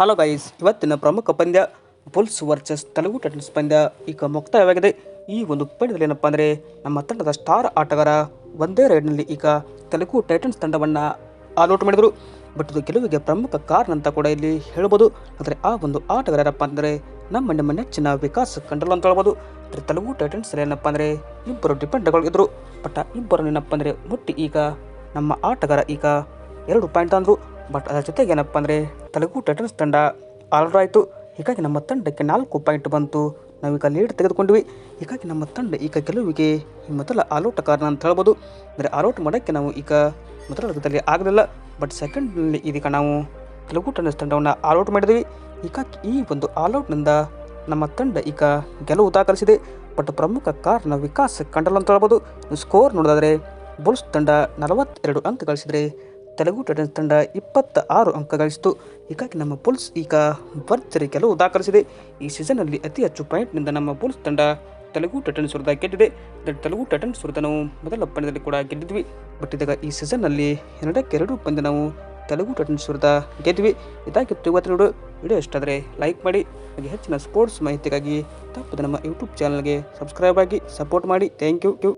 Hello guys ಇವತ್ತಿನ ಪ್ರಮುಖ ಪಂದ್ಯ ಬುಲ್ಸ್ ವರ್ಸಸ್ ತೆಲುಗು ಟೈಟನ್ಸ್ ಪಂದ್ಯ. ಈಗ ಮುಕ್ತಾಯವಾಗಿದೆ. ಈ ಒಂದು ಪಂದ್ಯದಲ್ಲಿ ಏನಪ್ಪ ಅಂದರೆ, ನಮ್ಮ ತಂಡದ ಸ್ಟಾರ್ ಆಟಗಾರ ಒಂದೇ ರೈಡ್ನಲ್ಲಿ ಈಗ ತೆಲುಗು ಟೈಟನ್ಸ್ ತಂಡವನ್ನು ಆಲ್ಔಟ್ ಮಾಡಿದರು. ಬಟ್ ಇದು ಗೆಲುವಿಗೆ ಪ್ರಮುಖ ಕಾರಣ ಅಂತ ಕೂಡ ಇಲ್ಲಿ ಹೇಳ್ಬೋದು. ಆದರೆ ಆ ಒಂದು ಆಟಗಾರ ಯಾರಪ್ಪ ಅಂದರೆ, ನಮ್ಮ ನಮ್ಮ ನೆಚ್ಚಿನ ವಿಕಾಸ್ ಕಂಡಲ್ ಅಂತ ಹೇಳ್ಬೋದು. ತೆಲುಗು ಟೈಟನ್ಸ್ ಏನಪ್ಪ ಅಂದರೆ, ಇಬ್ಬರು ಡಿಪೆಂಡ್ಗಳಿದ್ರು ಬಟ್ ಆ ಇಬ್ಬರು ಏನಪ್ಪ ಅಂದರೆ, ಮುಟ್ಟಿ ಈಗ ನಮ್ಮ ಆಟಗಾರ ಈಗ ಎರಡು ಪಾಯಿಂಟ್ ಅಂದರು ಬಟ್ ಅದರ ಜೊತೆಗೆ ಏನಪ್ಪ ಅಂದರೆ ತೆಲುಗು ಟೈಟನ್ಸ್ ತಂಡ ಆಲ್ಔಟ್ ಆಯಿತು ಹೀಗಾಗಿ ನಮ್ಮ ತಂಡಕ್ಕೆ ನಾಲ್ಕು ಪಾಯಿಂಟ್ ಬಂತು. ನಾವೀಗ ಲೀಡ್ ತೆಗೆದುಕೊಂಡ್ವಿ. ಹೀಗಾಗಿ ನಮ್ಮ ತಂಡ ಈಗ ಗೆಲುವಿಗೆ ಮೊದಲ ಆಲೌಟ್ ಕಾರಣ ಅಂತ ಹೇಳ್ಬೋದು. ಅಂದರೆ ಆಲೌಟ್ ಮಾಡೋಕ್ಕೆ ನಾವು ಈಗ ಮೊದಲ ಹಂತದಲ್ಲಿ ಆಗಲಿಲ್ಲ. ಬಟ್ ಸೆಕೆಂಡ್ನಲ್ಲಿ ಇದೀಗ ನಾವು ತೆಲುಗು ಟೈಟನ್ಸ್ ತಂಡವನ್ನು ಆಲ್ಔಟ್ ಮಾಡಿದ್ವಿ. ಹೀಗಾಗಿ ಈ ಒಂದು ಆಲ್ಔಟ್ನಿಂದ ನಮ್ಮ ತಂಡ ಈಗ ಗೆಲುವು ದಾಖಲಿಸಿದೆ. ಬಟ್ ಪ್ರಮುಖ ಕಾರಣ ವಿಕಾಸ್ ಕಂಡಲ್ ಅಂತ ಹೇಳ್ಬೋದು. ಸ್ಕೋರ್ ನೋಡೋದಾದರೆ ಬುಲ್ಸ್ ತಂಡ ನಲವತ್ತೆರಡು ಅಂಕ ಗಳಿಸಿದರೆ ತೆಲುಗು ಟೈಟನ್ಸ್ ತಂಡ ಇಪ್ಪತ್ತ ಆರು ಅಂಕ ಗಳಿಸಿತು ಹೀಗಾಗಿ ನಮ್ಮ ಬುಲ್ಸ್ ಈಗ ಭರ್ಜರಿ ಗೆಲುವು ದಾಖಲಿಸಿದೆ. ಈ ಸೀಸನ್ನಲ್ಲಿ ಅತಿ ಹೆಚ್ಚು ಪಾಯಿಂಟ್ನಿಂದ ನಮ್ಮ ಬುಲ್ಸ್ ತಂಡ ತೆಲುಗು ಟೈಟನ್ಸ್ ವಿರುದ್ಧ ಗೆದ್ದಿದೆ. ತೆಲುಗು ಟೈಟನ್ಸ್ ವಿರುದ್ಧ ನಾವು ಮೊದಲ ಪಂದ್ಯದಲ್ಲಿ ಕೂಡ ಗೆದ್ದಿದ್ವಿ. ಬಟ್ ಇದಾಗ ಈ ಸೀಸನ್ನಲ್ಲಿ ಎರಡಕ್ಕೆ ಎರಡು ಪಂದ್ಯ ನಾವು ತೆಲುಗು ಟೈಟನ್ಸ್ ವಿರುದ್ಧ ಗೆದ್ವಿ ಇದಾಗಿತ್ತು ಇವತ್ತು ವಿಡಿಯೋ. ವಿಡಿಯೋ ಇಷ್ಟ ಲೈಕ್ ಮಾಡಿ, ಹಾಗೆ ಹೆಚ್ಚಿನ ಸ್ಪೋರ್ಟ್ಸ್ ಮಾಹಿತಿಗಾಗಿ ತಪ್ಪದೆ ನಮ್ಮ ಯೂಟ್ಯೂಬ್ ಚಾನಲ್ಗೆ ಸಬ್ಸ್ಕ್ರೈಬ್ ಆಗಿ ಸಪೋರ್ಟ್ ಮಾಡಿ. Thank you.